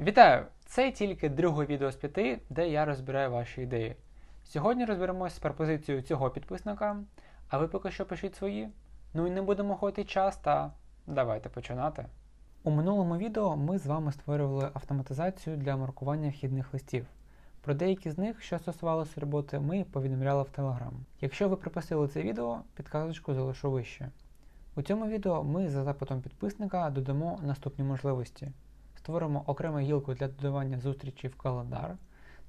Вітаю! Це тільки друге відео з п'яти, де я розбираю ваші ідеї. Сьогодні розберемось з пропозицією цього підписника, а ви поки що пишіть свої. Ну і не будемо ходити час та давайте починати. У минулому відео ми з вами створювали автоматизацію для маркування вхідних листів. Про деякі з них, що стосувалося роботи, ми повідомляли в Telegram. Якщо ви пропустили це відео, підказочку залишу вище. У цьому відео ми за запитом підписника додамо наступні можливості. Створимо окрему гілку для додавання зустрічей в календар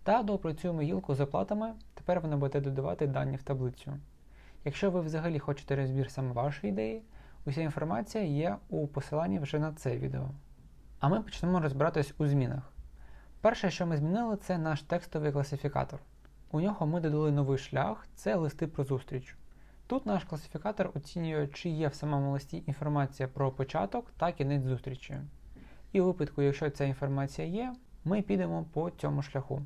та доопрацюємо гілку з оплатами, тепер вона буде додавати дані в таблицю. Якщо ви взагалі хочете розбір саме вашої ідеї, уся інформація є у посиланні вже на це відео. А ми почнемо розбиратись у змінах. Перше, що ми змінили, це наш текстовий класифікатор. У нього ми додали новий шлях це листи про зустріч. Тут наш класифікатор оцінює, чи є в самому листі інформація про початок та кінець зустрічі. І у випадку, якщо ця інформація є, ми підемо по цьому шляху.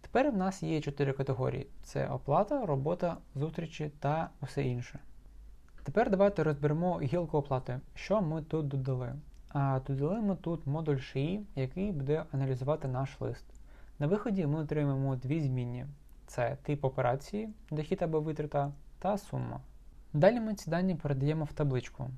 Тепер в нас є чотири категорії: це оплата, робота, зустрічі та усе інше. Тепер давайте розберемо гілку оплати, що ми тут додали. А додали ми тут модуль SHI, який буде аналізувати наш лист. На виході ми отримаємо дві змінні: це тип операції, дохід або витрата та сума. Далі ми ці дані передаємо в табличку.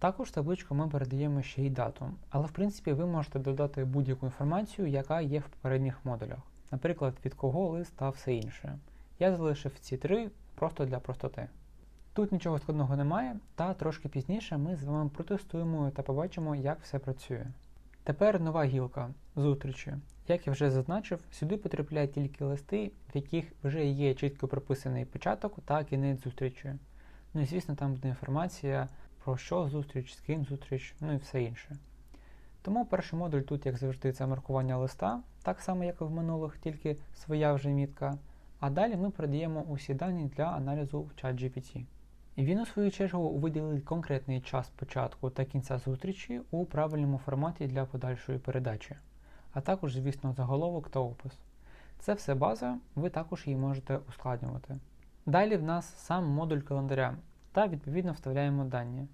Також в табличку ми передаємо ще й дату, але в принципі ви можете додати будь-яку інформацію, яка є в попередніх модулях, наприклад, від кого лист та все інше. Я залишив ці три просто для простоти. Тут нічого складного немає, та трошки пізніше ми з вами протестуємо та побачимо, як все працює. Тепер нова гілка зустрічі. Як я вже зазначив, сюди потрапляють тільки листи, в яких вже є чітко прописаний початок та кінець зустрічі. Ну і звісно, там буде інформація про що зустріч, з ким зустріч, ну і все інше. Тому перший модуль тут, як завжди, це маркування листа, так само, як і в минулих, тільки своя вже мітка. А далі ми передаємо усі дані для аналізу в чат GPT. Він, у свою чергу, виділить конкретний час початку та кінця зустрічі у правильному форматі для подальшої передачі, а також, звісно, заголовок та опис. Це все база, ви також її можете ускладнювати. Далі в нас сам модуль календаря, та відповідно вставляємо дані.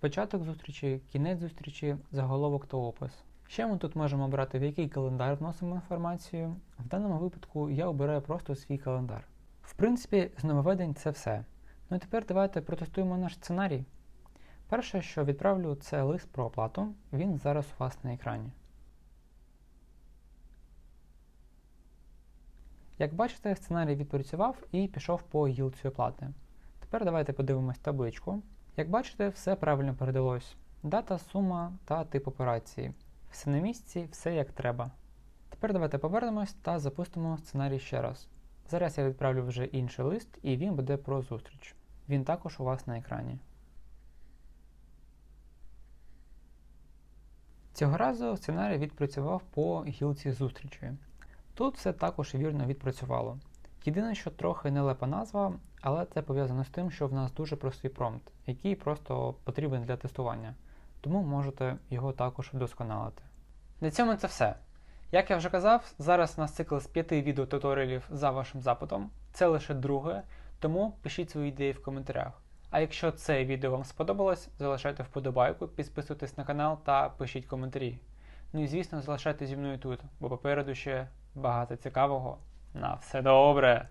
Початок зустрічі, кінець зустрічі, заголовок та опис. Ще ми тут можемо обрати, в який календар вносимо інформацію. В даному випадку я обираю просто свій календар. В принципі, з нововведень це все. Ну і тепер давайте протестуємо наш сценарій. Перше, що відправлю, це лист про оплату. Він зараз у вас на екрані. Як бачите, сценарій відпрацював і пішов по гілці оплати. Тепер давайте подивимось табличку. Як бачите, все правильно передалось. Дата, сума та тип операції. Все на місці, все як треба. Тепер давайте повернемось та запустимо сценарій ще раз. Зараз я відправлю вже інший лист, і він буде про зустріч. Він також у вас на екрані. Цього разу сценарій відпрацював по гілці зустрічі. Тут все також вірно відпрацювало. Єдине, що трохи нелепа назва, але це пов'язано з тим, що в нас дуже простий промпт, який просто потрібен для тестування, тому можете його також вдосконалити. На цьому це все. Як я вже казав, зараз у нас цикл з 5 відеотуторіалів за вашим запитом. Це лише друге, тому пишіть свої ідеї в коментарях. А якщо це відео вам сподобалось, залишайте вподобайку, підписуйтесь на канал та пишіть коментарі. Ну і звісно, залишайтеся зі мною тут, бо попереду ще багато цікавого. На все добре!